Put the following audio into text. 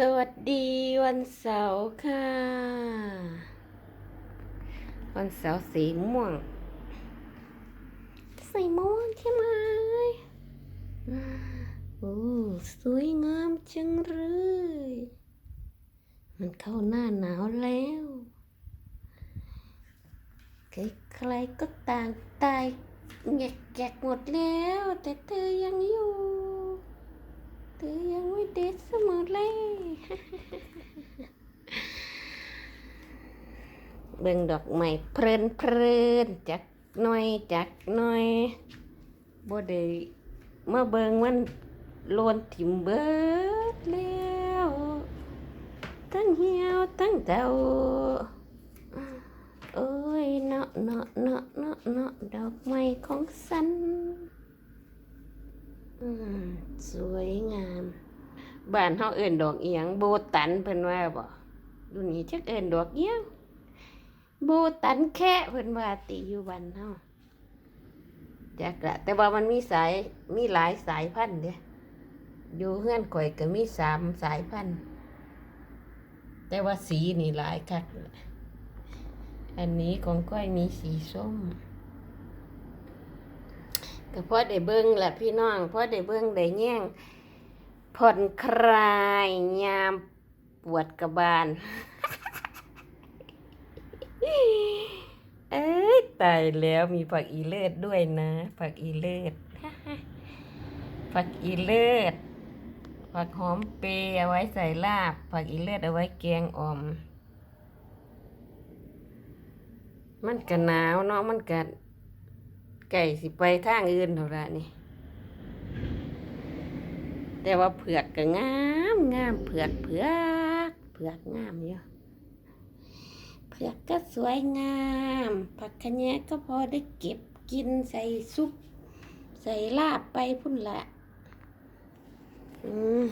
สวัสดีวันเสาร์ค่ะ วันเสาร์สีม่วง สีม่วงใช่ไหมโอ้สวยงามจังเลย มันเข้าหน้าหนาวแล้วใครๆก็ต่างตายแงกแกกหมดแล้ว แต่เธอยังอยู่เธอย เด็ดเสมอเลยเบิ่งดอกไม้เพลินเพลินจักหน่อยจักหน่อยบ่ได้มาเบิ่งมันโลนถิ่มเบิดแล้วทั้งเหี่ยวทั้งเจ้าโอ้ยเนาะเนาะเนาะเนาะเนาะดอกไม้ของสันอืมสวยงาม บ้านเฮาเอิ้นดอกเอียงโบตันเพิ่นว่าบ่ดูนี่จักเอิ้นดอกเอียงโบตันแค่เพิ่นว่าติอยู่บ้านเฮาจักละแต่ว่ามันมีสายมีหลายสายพันธุ์เด้อยู่เฮือนข่อยก็มีสามสายพันธุ์แต่ว่าสีนี่หลายคักอันนี้ของก้อยมีสีส้มก็พอได้เบิ่งแหละพี่น้องพอได้เบิ่งได้แย่ง ผ่อนคลายยามปวดกระบาล เอ้ยตายแล้วมีผักอีเลิศด้วยนะ ผักอีเลิศผักอีเลิศผักหอมเปรย์เอาไว้ใส่ลาบ ผักอีเลิศเอาไว้แกงอ่อม มันก็หนาวเนาะมันก็ไก่สิไปทางอื่นเท่าไรนี่ แต่ว่าเผือกก็งามงามเผือกเผือกเผือกงามอยู่เผือกก็สวยงาม ผักคะแยะก็พอได้เก็บกินใส่ซุป ใส่ลาบไปพุ่นละอืม